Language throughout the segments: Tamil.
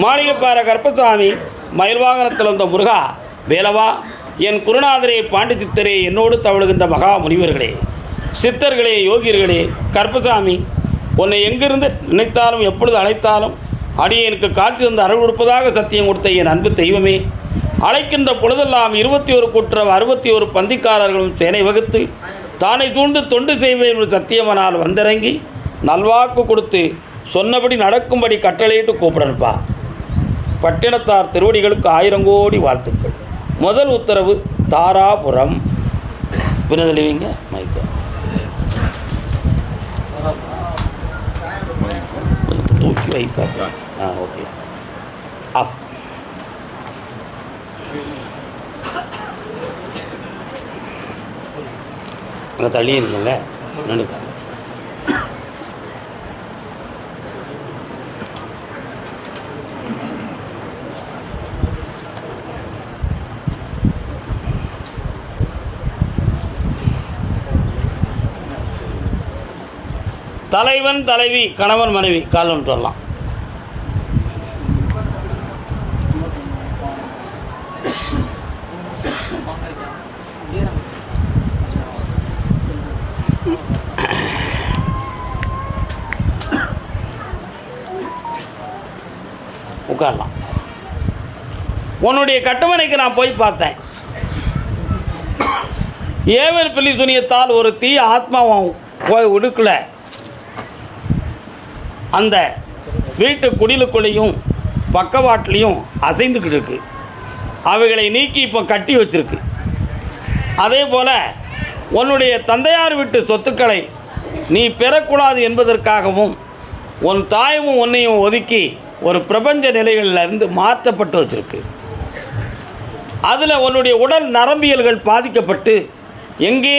மாளிகைப்பாற கருப்பசாமி மயில்வாகனத்தில் வந்த முருகா வேலவா என் குருநாதரே பாண்டிச்சித்தரே என்னோடு தவழுகின்ற மகா முனிவர்களே சித்தர்களே யோகியர்களே கருப்பசாமி உன்னை எங்கிருந்து நினைத்தாலும் எப்பொழுது அழைத்தாலும் அடியேனுக்கு காட்சி தந்து அருள் கொடுப்பதாக சத்தியம் கொடுத்த என் அன்பு தெய்வமே அழைக்கின்ற பொழுதெல்லாம் இருபத்தி ஒரு குற்றம் அறுபத்தி ஒரு பந்திக்காரர்களும் சேனை வகுத்து தானை தூண்டு தொண்டு செய்வேன் என்று சத்தியமனால் வந்திறங்கி நல்வாக்கு கொடுத்து சொன்னபடி நடக்கும்படி கட்டளையிட்டு கூப்பிடணுப்பா பட்டினத்தார் திருவடிகளுக்கு ஆயிரம் கோடி வாழ்த்துக்கள். முதல் உத்தரவு தாராபுரம். வினதலிவிங்க மைக்க தூக்கி வைப்பா. ஆ ஓகே அப் அங்கே தள்ளி இருந்தங்க நடுக்க தலைவன் தலைவி கணவன் மனைவி காலம் சொல்லலாம் உட்காரலாம். உன்னுடைய கட்டுமனைக்கு நான் போய் பார்த்தேன். ஏவல் பிள்ளி துணியத்தால் ஒரு தீ ஆத்மாவும் போய் உடுக்கலை. அந்த வீட்டு குடிலுக்குள்ளேயும் பக்கவாட்டிலையும் அசைந்துக்கிட்டு இருக்கு அவைகளை நீக்கி இப்போ கட்டி வச்சிருக்கு. அதே போல் உன்னுடைய தந்தையார் வீட்டு சொத்துக்களை நீ பெறக்கூடாது என்பதற்காகவும் உன் தாயும் உன்னையும் ஒதுக்கி ஒரு பிரபஞ்ச நிலைகளில் இருந்து மாற்றப்பட்டு வச்சிருக்கு. அதில் உன்னுடைய உடல் நரம்பியல்கள் பாதிக்கப்பட்டு எங்கே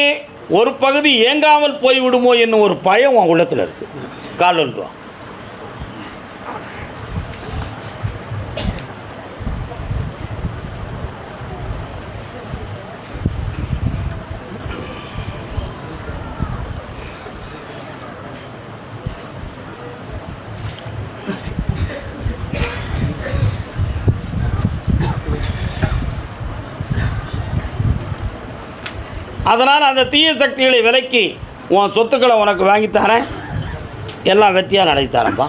ஒரு பகுதி இயங்காமல் போய்விடுமோ என்னும் ஒரு பயம் உன் உள்ளத்தில் இருக்குது கால் அதனால் அந்த தீய சக்திகளை விலக்கி உன் சொத்துக்களை உனக்கு வாங்கித்தாரேன் எல்லாம் வெற்றியாக நடத்தித்தரேன்ப்பா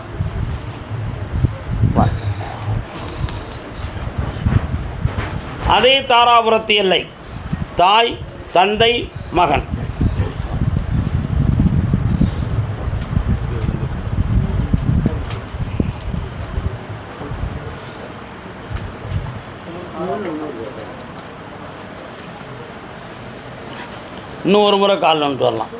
அதே தாராபுரத்து எல்லை. தாய் தந்தை மகன். இன்னும் ஒரு முறை கால் வந்துட்டு வரலாம்.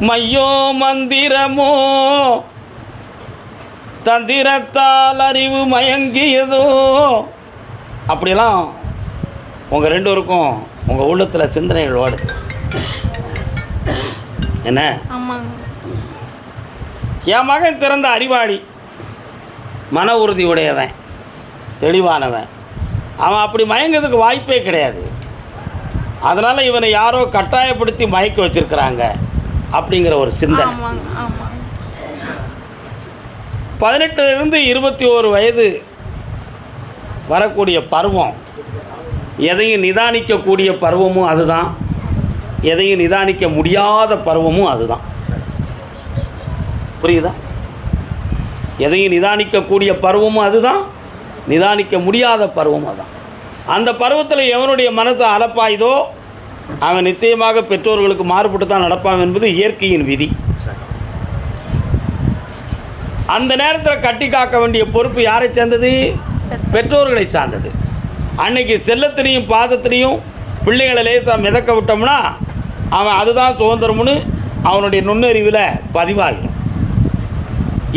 மையோ மந்திரமோ? தந்திரத்தால் அறிவு மயங்கியதோ? அப்படிலாம் உங்கள் ரெண்டு பேருக்கும் உங்கள் உள்ளத்தில் சிந்தனைகள் ஓடுது. என்ன? என் மகன் திறந்த அறிவாளி. மன உறுதி உடையவன். தெளிவானவன். அவன் அப்படி மயங்கிறதுக்கு வாய்ப்பே கிடையாது. அதனால் இவனை யாரோ கட்டாயப்படுத்தி மயக்க வச்சிருக்கிறாங்க. அப்படிங்கிற ஒரு சிந்தனை. பதினெட்டுலேருந்து இருபத்தி ஓரு வயது வரக்கூடிய பருவம் எதையும் நிதானிக்கக்கூடிய பருவமும் அதுதான். எதையும் நிதானிக்க முடியாத பருவமும் அதுதான். புரியுதா? எதையும் நிதானிக்கக்கூடிய பருவமும் அதுதான் நிதானிக்க முடியாத பருவமும் அதுதான். அந்த பருவத்தில் எவனுடைய மனசு அலப்பாயுதோ அவன் நிச்சயமாக பெற்றோர்களுக்கு மாறுபட்டு தான் நடப்பான் என்பது இயற்கையின் விதி. அந்த நேரத்தில் கட்டி காக்க வேண்டிய பொறுப்பு யாரை சேர்ந்தது? பெற்றோர்களை சார்ந்தது. அன்னைக்கு செல்லத்திலையும் பாதத்திலையும் பிள்ளைகளை லேசாக மிதக்க விட்டோம்னா அவன் அதுதான் சுதந்திரம்னு அவனுடைய நுண்ணறிவில் பதிவாகிடும்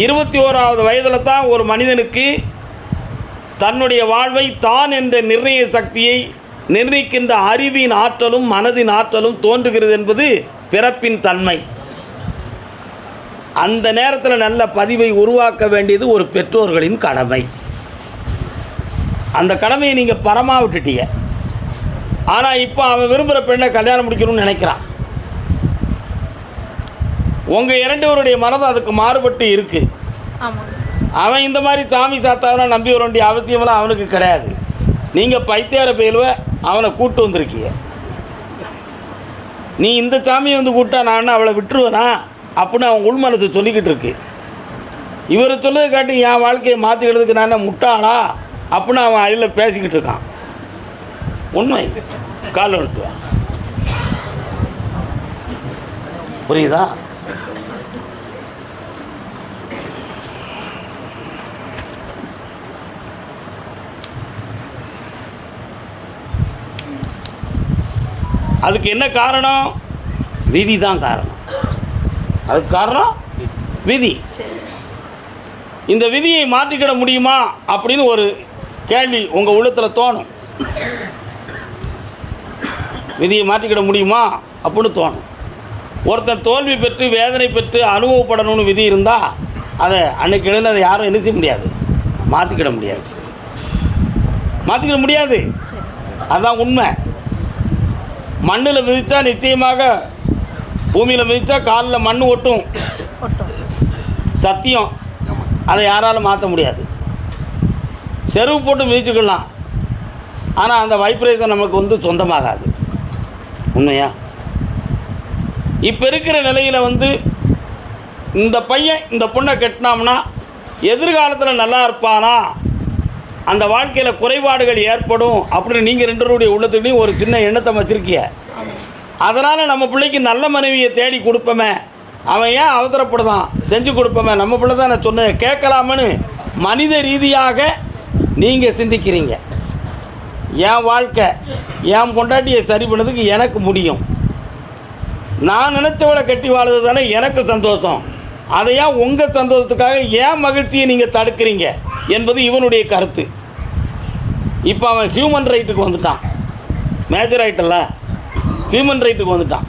இருபத்தி ஓராவது வயதில் தான் ஒரு மனிதனுக்கு தன்னுடைய வாழ்வை தான் என்ற நிர்ணய சக்தியை நிர்ணயிக்கின்ற அறிவின் ஆற்றலும் மனதின் ஆற்றலும் தோன்றுகிறது என்பது பிறப்பின் தன்மை. அந்த நேரத்தில் நல்ல பதிவை உருவாக்க வேண்டியது ஒரு பெற்றோர்களின் கடமை. அந்த கடமையை நீங்கள் பரமாக விட்டுட்டீங்க. ஆனால் இப்போ அவன் விரும்புகிற பெண்ணை கல்யாணம் முடிக்கணும்னு நினைக்கிறான். உங்கள் இரண்டுவருடைய மனதும் அதுக்கு மாறுபட்டு இருக்குது அவன் இந்த மாதிரி சாமி சாத்தாவெல்லாம் நம்பி வர வேண்டிய அவசியமெல்லாம் அவனுக்கு கிடையாது. நீங்கள் பைத்தியார பயிலுவ அவனை கூப்பிட்டு வந்திருக்கிய. நீ இந்த சாமியை வந்து கூப்பிட்டா நான் அவளை விட்டுருவேனா? அப்படின்னு அவன் உள்மனத்தை சொல்லிக்கிட்டு இருக்கு. இவரை சொல்லதை காட்டி என் வாழ்க்கையை மாற்றிக்கிறதுக்கு நான் முட்டாளா? அப்படின்னு அவன் அதில் பேசிக்கிட்டு இருக்கான். உண்மை. கால் விட்டுவான் புரியுதா? அதுக்கு என்ன காரணம்? விதி தான் காரணம். அதுக்கு காரணம்? விதி. இந்த விதியை மாற்றிக்கிட முடியுமா அப்படின்னு ஒரு கேள்வி உங்கள் உள்ளத்தில் தோணும். விதியை மாற்றிக்கிட முடியுமா அப்படின்னு தோணும். ஒருத்தன் தோல்வி பெற்று வேதனை பெற்று அனுபவப்படணும்னு விதி இருந்தால் அதை அன்னைக்கு எழுந்து அதை யாரும் என்ன செய்ய முடியாது. மாற்றிக்கிட முடியாது. மாற்றிக்கிட முடியாது. அதுதான் உண்மை. மண்ணில் மிதித்தா நிச்சயமாக பூமியில் மிதித்தா காலில் மண் ஒட்டும். சத்தியம். அதை யாராலும் மாற்ற முடியாது. செருவு போட்டு மிதிச்சுக்கலாம். ஆனால் அந்த வைப்ரேஷன் நமக்கு வந்து சொந்தமாகாது. உண்மையா? இப்போ இருக்கிற நிலையில் வந்து இந்த பையன் இந்த பொண்ணை கட்டினோம்னா எதிர்காலத்தில் நல்லா இருப்பானா? அந்த வாழ்க்கையில் குறைபாடுகள் ஏற்படும் அப்படின்னு நீங்கள் ரெண்டு பேருடைய உள்ளத்துலேயும் ஒரு சின்ன எண்ணத்தை வச்சுருக்கீங்க. அதனால் நம்ம பிள்ளைக்கு நல்ல மனைவியை தேடி கொடுப்போமே. அவன் ஏன் அவசரப்படுதான் செஞ்சு கொடுப்போமே. நம்ம பிள்ளை தான் நான் சொன்னேன் கேட்கலாமனு மனித ரீதியாக நீங்கள் சிந்திக்கிறீங்க. என் வாழ்க்கை என் பொண்டாட்டியை சரி பண்ணதுக்கு எனக்கு முடியும். நான் நினச்சவளை கட்டி வாழ்றது தானே எனக்கு சந்தோஷம். அதை ஏன் உங்கள் சந்தோஷத்துக்காக ஏன் மகிழ்ச்சியை நீங்கள் தடுக்கிறீங்க என்பது இவனுடைய கருத்து. இப்போ அவன் ஹியூமன் ரைட்டுக்கு வந்துட்டான். மேஜர் ஆயிட்டல்ல ஹியூமன் ரைட்டுக்கு வந்துட்டான்.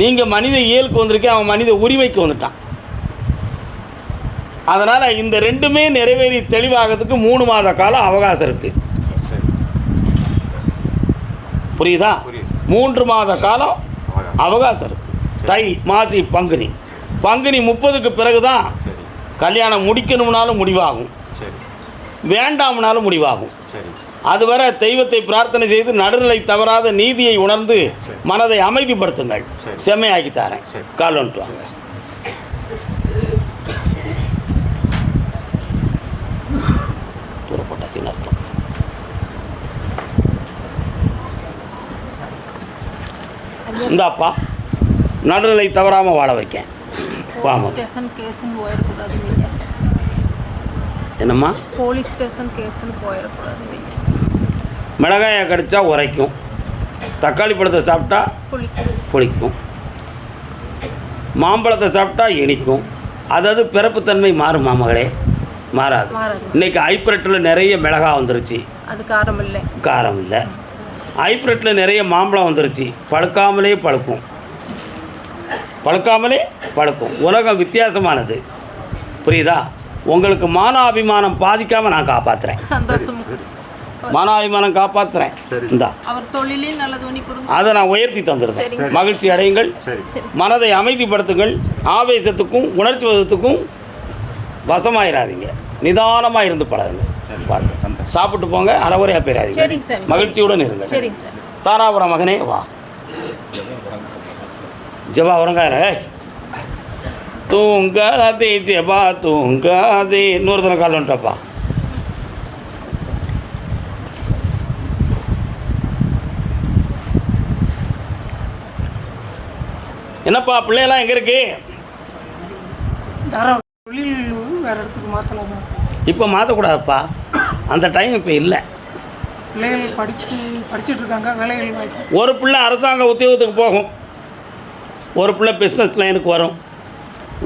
நீங்கள் மனித இயலுக்கு வந்திருக்கேன் அவன் மனித உரிமைக்கு வந்துட்டான். அதனால் இந்த ரெண்டுமே நிறைவேறி தெளிவாகிறதுக்கு மூணு மாத காலம் அவகாசம் இருக்குது புரியுதா. மூன்று மாத காலம் அவகாசம். அவகாசம் இருக்கு. தை மாசி பங்குனி. பங்குனி முப்பதுக்கு பிறகு தான் கல்யாணம் முடிக்கணும்னாலும் முடிவாகும். வேண்டாம்னாலும் முடிவாகும். அதுவரை தெய்வத்தை பிரார்த்தனை செய்து நடுநிலை தவறாத நீதியை உணர்ந்து. மனதை அமைதிப்படுத்துங்கள். செம்மையாக்கி தரேன். கால் வந்துட்டு வாங்க. அர்த்தம் இந்தாப்பா நடுநிலை தவறாமல் வாழ வைக்கேன். ஐயா என்னம்மா? போலீஸ் ஸ்டேஷன் கேஸுன்னு போயிடக்கூடாதுங்க. ஐயா மிளகாயை கடிச்சா உரைக்கும். தக்காளி பழத்தை சாப்பிட்டா புளிக்கும். மாம்பழத்தை சாப்பிட்டா இனிக்கும். அதாவது பிறப்புத்தன்மை மாறுமா மகளே? மாறாது. இன்னைக்கு ஹைப்ரெட்டில் நிறைய மிளகா வந்துருச்சு. அது காரம் இல்லை. காரம் இல்லை. ஹைப்ரெட்டில் நிறைய மாம்பழம் வந்துருச்சு. பழுக்காமலே பழுக்கும். பழுக்காமலே பழுக்கும். உலகம் வித்தியாசமானது. புரியுதா? உங்களுக்கு மானாபிமானம் பாதிக்காமல் நான் காப்பாற்றுறேன் சந்தோஷம். மானாபிமானம் காப்பாற்றுறேன். இந்தா. அதை நான் உயர்த்தி தந்துடுறேன். மகிழ்ச்சி அடையுங்கள். மனதை அமைதிப்படுத்துங்கள். ஆவேசத்துக்கும் உணர்ச்சி வசத்துக்கும் வசமாயிராதீங்க. நிதானமாக இருந்து பழகுங்க. சாப்பிட்டு போங்க. அறகுறையாக போயிடாதீங்க. மகிழ்ச்சியுடன் இருங்க தாராபுரம் மகனே வா. ஜபா உறங்கார தூங்காதே ஜபா தூங்காதே. இன்னொரு தினம் கால் வந்துட்டப்பா. என்னப்பா பிள்ளையெல்லாம் எங்கே இருக்கு? தொழில் வேறு இடத்துக்கு மாற்றலாமா இப்போ மாற்றக்கூடாதுப்பா அந்த டைம் இப்போ இல்லை. பிள்ளைகள் படித்து படிச்சுட்டு இருக்காங்க வேலைகள் வாய்ப்பு ஒரு பிள்ளை அரசாங்க உத்தியோகத்துக்கு போகும். ஒரு பிள்ளை பிஸ்னஸ் லைனுக்கு வரும்.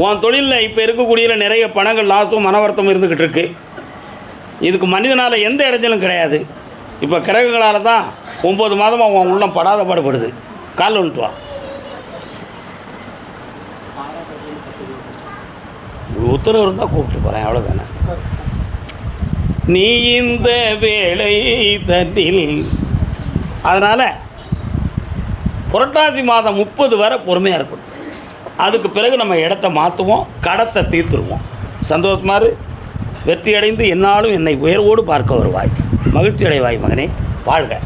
உன் தொழிலில் இப்போ இருக்கக்கூடிய நிறைய பணங்கள் லாஸும் மனவர்த்தமும் இருந்துக்கிட்டு இருக்கு. இதுக்கு மனிதனால் எந்த இடைஞ்சலும் கிடையாது. இப்போ கிரகங்களால் தான் ஒம்பது மாதமாக உன் உள்ளம் படாத. பாடுபடுது கால் வந்துட்டு வா. உத்தரவு இருந்தால் கூப்பிட்டு போகிறேன் அவ்வளோதானே நீ இந்த வேலை தன்னில். அதனால் புரட்டாசி மாதம் முப்பது வரை பொறுமையாக இருக்கணும். அதுக்கு பிறகு நம்ம இடத்த மாற்றுவோம் கடத்தை தீர்த்துருவோம். சந்தோஷமாரு வெற்றி அடைந்து என்னாலும் என்னை உயர்வோடு பார்க்க வருவாய் மகிழ்ச்சி அடைவாய் மகனே வாழ்க.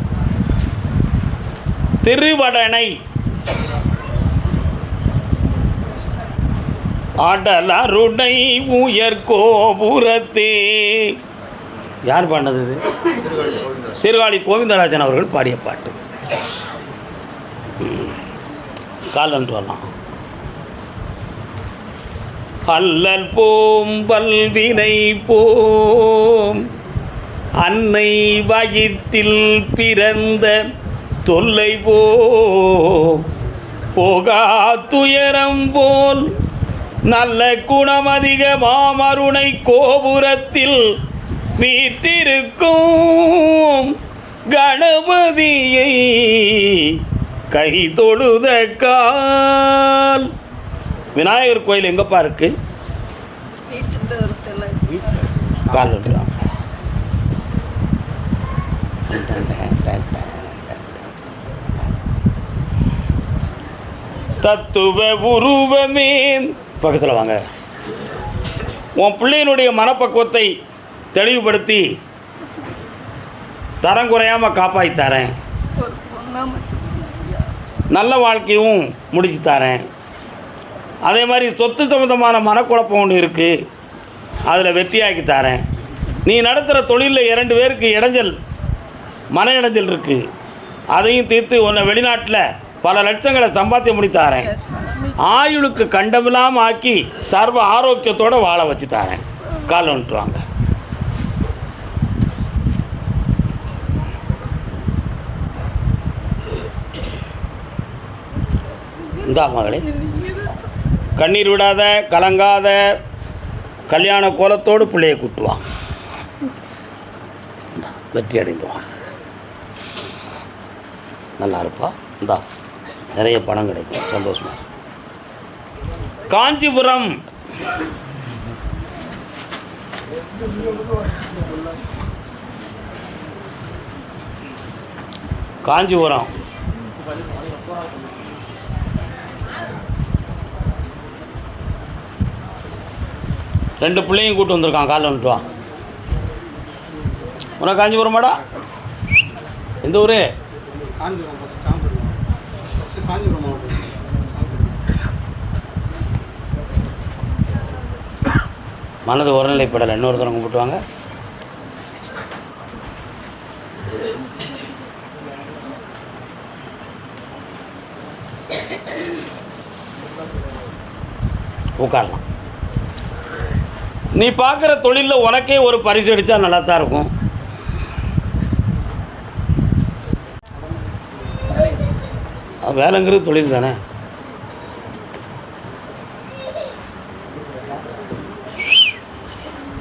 திருவடனை அடலருணை உயர் கோபுரத்தே. யார் பாடினது இது? சீர்காழி கோவிந்தராஜன் அவர்கள் பாடிய பாட்டு. காலன்று வரலாம். அல்லல் போம் பல்வினை போம். அன்னை வயிற்றில் பிறந்த தொல்லை போம். போகா துயரம் போல் நல்ல குணமதிக மாமருணை கோபுரத்தில் மீட்டிருக்கும் கணபதியை கை தொழுத கால். விநாயகர் கோயில் எங்கப்பா இருக்கு? கால் தத்துவ உருவமே பக்கத்தில் வாங்க. உன் பிள்ளையினுடைய மனப்பக்குவத்தை தெளிவுபடுத்தி தரம் குறையாமல் காப்பாற்றி தரேன். நல்ல வாழ்க்கையும் முடிச்சு தரேன். அதே மாதிரி சொத்து சம்மந்தமான மனக்குழப்பம் ஒன்று இருக்குது அதில் வெற்றியாக்கி தரேன். நீ நடத்துகிற தொழிலில் இரண்டு பேருக்கு இடைஞ்சல் மன இடைஞ்சல் இருக்குது அதையும் தீர்த்து உன்னை வெளிநாட்டில் பல லட்சங்களை சம்பாத்தியம் பண்ணி ஆயுளுக்கு கண்டமில்லாமல் ஆக்கி சர்வ ஆரோக்கியத்தோடு வாழ வச்சு தரேன் கால் வந்துட்டுவாங்க இந்தா மகளே. கண்ணீர் விடாத கலங்காத கல்யாண கோலத்தோடு பிள்ளையை கூட்டுவான் வெற்றி அடைந்துவான் நல்லா இருப்பா. இந்தா நிறைய பணம் கிடைக்கும். சந்தோஷமா காஞ்சிபுரம். காஞ்சிபுரம். ரெண்டு பிள்ளையும் கூட்டு வந்திருக்கான் காலை வந்துட்டு வா. உனக்கு காஞ்சிபுரமாடா? எந்த ஊர் காஞ்சிபுரம் பக்கம் காஞ்சிபுரம் சரி, காஞ்சிபுரம் மாவட்டம் மனது ஒருநிலைப்படலை. இன்னொருத்தரம் கும்பிட்டுவாங்க. உட்காரலாம். நீ பார்க்குற தொழிலில் உனக்கே ஒரு பரிசு அடித்தா நல்லா தான் இருக்கும். அது வேலைங்கிறது தொழில் தானே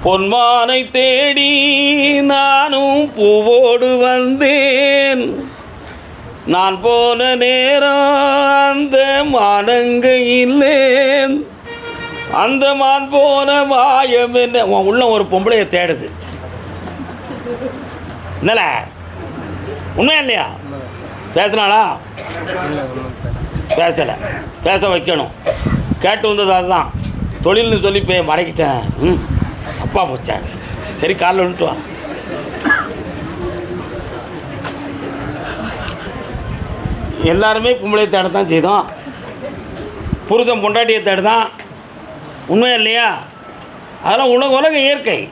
பொன்மானை தேடி நானும் பூவோடு வந்தேன். நான் போன நேரம் அந்த மானங்க இல்லேன். அந்த மான் போன மாயம் என்ன? உன் உள்ள ஒரு பொம்பளைய தேடுது. என்னல? உண்மையா இல்லையா? பேசினாளா? பேசலை. பேச வைக்கணும். கேட்டு வந்தது அதுதான். தொழில்னு சொல்லி போய் மறைக்கிட்டேன். ம். அப்பா போச்சேன் சரி காலைல வந்துட்டு வா. எல்லாருமே பொம்பளையை தேட தான் செய்தோம். புருதம் பொண்டாட்டியை தேடுதான். உண்மையா இல்லையா? அதெல்லாம் உலக உலக இயற்கை.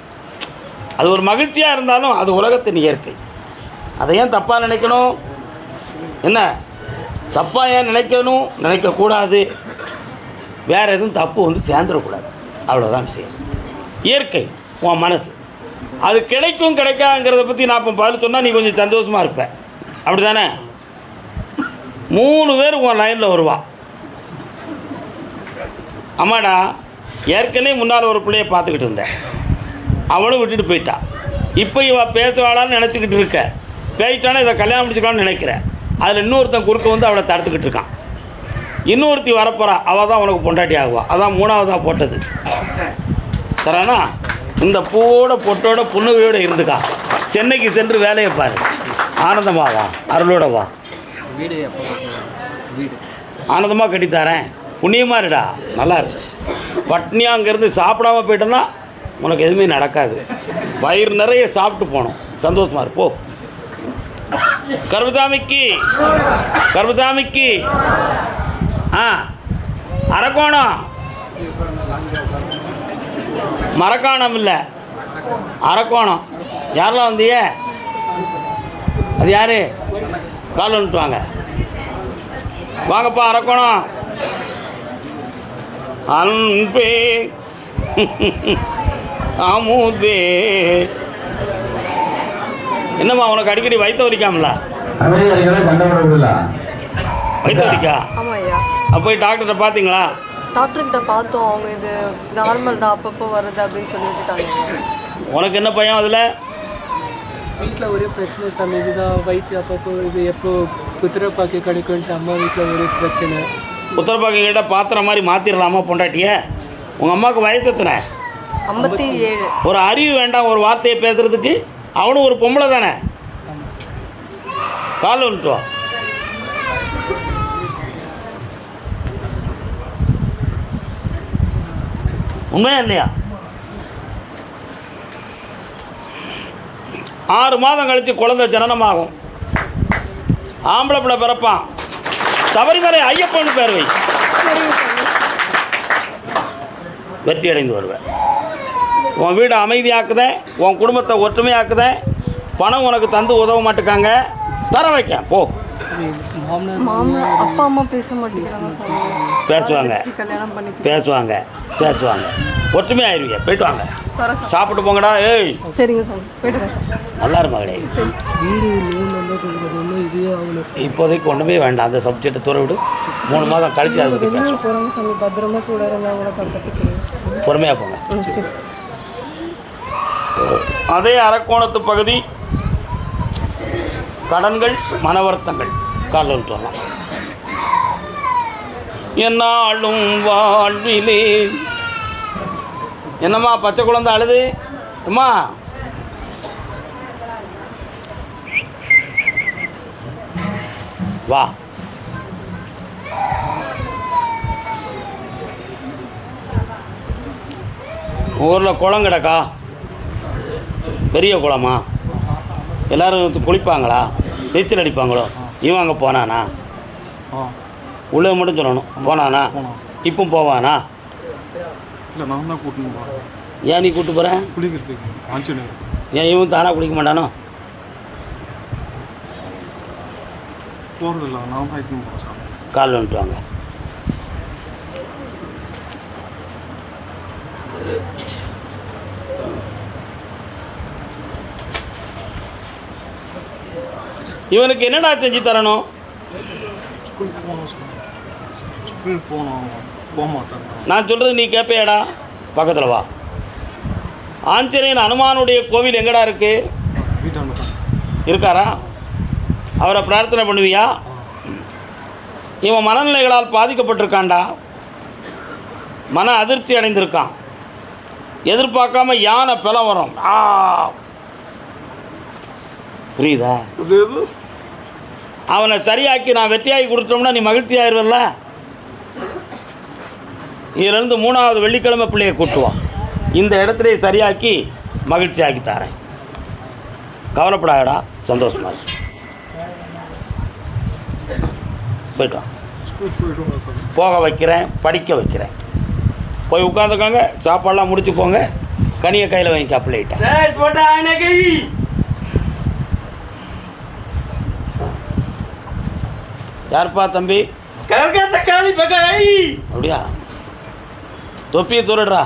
அது ஒரு மகிழ்ச்சியாக இருந்தாலும் அது உலகத்தின் இயற்கை. அதை ஏன் தப்பாக நினைக்கணும்? என்ன? தப்பாக ஏன் நினைக்கணும்? நினைக்கக்கூடாது. வேறு எதுவும் தப்பு வந்து சேர்ந்துடக்கூடாது. அவ்வளோதான் விஷயம். இயற்கை உன் மனசு. அது கிடைக்கும் கிடைக்காங்கிறத பற்றி நான் இப்போ பதில் சொன்னால் நீ கொஞ்சம் சந்தோஷமாக இருப்ப. அப்படி தானே மூணு பேர் உன் லைனில் வருவா. அம்மாடா ஏற்கனவே முன்னால் ஒரு பிள்ளைய பார்த்துக்கிட்டு இருந்தேன். அவளும் விட்டுட்டு போயிட்டான் இப்போ இவ பேசுவாளான்னு நினச்சிக்கிட்டு இருக்க. பேசிட்டானே இதை கல்யாணம் முடிச்சுக்கலாம்னு நினைக்கிறேன். அதில் இன்னொருத்தன் குறுக்க வந்து அவளை தடுத்துக்கிட்டு இருக்கான். இன்னொருத்தி வரப்போகிறா அவள் தான் உனக்கு பொண்டாட்டி ஆகுவா. அதான் மூணாவதாக போட்டது. சரிண்ணா இந்த பூவோட பொட்டோட புன்னகையோட இருந்துக்கா. சென்னைக்கு சென்று வேலையை பாரு. ஆனந்தமா வா அருளோட வா. வீடு ஆனந்தமாக கட்டித்தரேன். புண்ணியமாக இருடா. நல்லா இருக்கு பட்னியாக அங்கேருந்து சாப்பிடாம போயிட்டோன்னா உனக்கு எதுவுமே நடக்காது. வயிறு நிறைய சாப்பிட்டு போகணும். சந்தோஷமா இரு போ. கருபசாமிக்கு கருபசாமிக்கு ஆ அரக்கோணம். மரக்காணம் இல்லை அரக்கோணம். யாரெல்லாம் வந்தீங்க? அது யாரு? கால் வந்துட்டு வாங்க. வாங்கப்பா அரக்கோணம். அன்பே. அமுதே. என்னம்மா உனக்கு அடிக்கடி வயிற்று வலிக்காமல? வயிற்று வலிக்கா? ஆமாம் ஐயா அப்போ போய் டாக்டர்கிட்ட பார்த்தீங்களா டாக்டர்கிட்ட பார்த்தோம் அவங்க இது நார்மல் தான் அப்பப்போ வருது அப்படின்னு சொல்லி விட்டுட்டாங்க. உனக்கு என்ன பையன் அதில்? வீட்டில் ஒரே பிரச்சனை சாமி இதுதான் வயிற்று அப்பப்போ இது எப்போ புத்திரப்பாக்கு கிடைக்கும்ட்டு அம்மா வீட்டில் ஒரே பிரச்சனை. உத்தரப்பாக்கிட்ட பாத்திரம் மாதிரி மாற்றிடலாமா பொண்டாட்டிய? உங்கள் அம்மாவுக்கு வயசு எத்தனை? ஐம்பத்தி ஏழு ஒரு அறிவு வேண்டாம் ஒரு வார்த்தையை பேசுறதுக்கு. அவனும் ஒரு பொம்பளை தானே? கால் வந்துட்டு உண்மையா இல்லையா? ஆறு மாதம் கழித்து குழந்தை ஜனனமாகும். ஆம்பளை பிள்ளை பிறப்பான். சபரிமலை ஐயப்பன் பேர் வை. வெற்றி அடைந்து வருவேன். உன் வீடை அமைதியாக்குதேன் உன் குடும்பத்தை ஒற்றுமையாக்குதேன் பணம் உனக்கு தந்து உதவ மாட்டுக்காங்க. தர வைக்கேன் போ. அப்பா அம்மா பேச மாட்டேங்கிறாங்க. பேசுவாங்க. பேசுவாங்க. பேசுவாங்க. ஒற்றுமையாயிருவீங்க. போயிட்டு வாங்க. சாப்பிட்டு போங்கடா ஏய். சரிங்க. நல்லா இரு மகளே. இப்போதைக்கு ஒன்றுமே வேண்டாம். அந்த சப்ஜெக்டை தூர விடு. மூணு மாதம் கழிச்சு அதை பற்றி பேசுவோம். பத்திரமா கூட பொறுமையாக போங்க அதே அரக்கோணத்து பகுதி கடன்கள் மன வருத்தங்கள் காலில் வந்துட்டு வரலாம். என்னாலும் வாழ்விலே. என்னம்மா பச்சை குழந்தை அழுது? அம்மா வா. ஊரில் குளம் கிடக்கா? பெரிய குளமா? எல்லாரும் குளிப்பாங்களா? நீச்சல் அடிப்பாங்களோ? இவன் அங்கே போனானா? ஆ. உள்ளே மட்டும் சொல்லணும். போனானா. இப்போ போவானா? இல்லை நான் தான் கூட்டின்னு போகிறேன் ஏன் நீ கூட்டு போகிறேன் குளிக்கிறதுக்கு ஆஞ்சநேயர். ஏன் இவன் தானாக குளிக்க மாட்டானோ? போகிறதில்ல நான் தான் இட்டுன்னு போகிறேன் சாமி. கால் வந்துட்டு வாங்க. இவனுக்கு என்னடா செஞ்சு தரணும்? ஸ்கூலுக்கு போகணும் போக மாட்டேன் நான் சொல்கிறது நீ கேட்பேடா பக்கத்தில் வா. ஆஞ்சநேயன் அனுமானுடைய கோவில் எங்கடா இருக்குது வீட்டாண்ட தான். இருக்காரா? அவரை பிரார்த்தனை பண்ணுவியா? இவன் மனநிலைகளால் பாதிக்கப்பட்டிருக்கான்டா. மன அதிர்ச்சி அடைந்திருக்கான். எதிர்பார்க்காம யானை பிளம் வரும். ஆ. புரியுதா? அவனை சரியாக்கி நான் வெற்றியாக்கி கொடுத்தோம்னா நீ மகிழ்ச்சி ஆயிடுவல்ல இதுலேருந்து மூணாவது வெள்ளிக்கிழமை பிள்ளையை கூட்டுவான். இந்த இடத்துல சரியாக்கி மகிழ்ச்சி ஆக்கி தரேன். கவலைப்படாதடா சந்தோஷமா இரு. போயிட்டு வா. ஸ்கூலுக்கு போயிடுவோம் சாமி போக வைக்கிறேன் படிக்க வைக்கிறேன். போய் உட்காந்துக்கோங்க சாப்பாடெல்லாம் முடிச்சு போங்க கனியை கையில் வாங்கிக்க பிள்ளைகிட்ட. யாருப்பா தம்பி? அப்படியா? தொப்பியை தூரடுறா.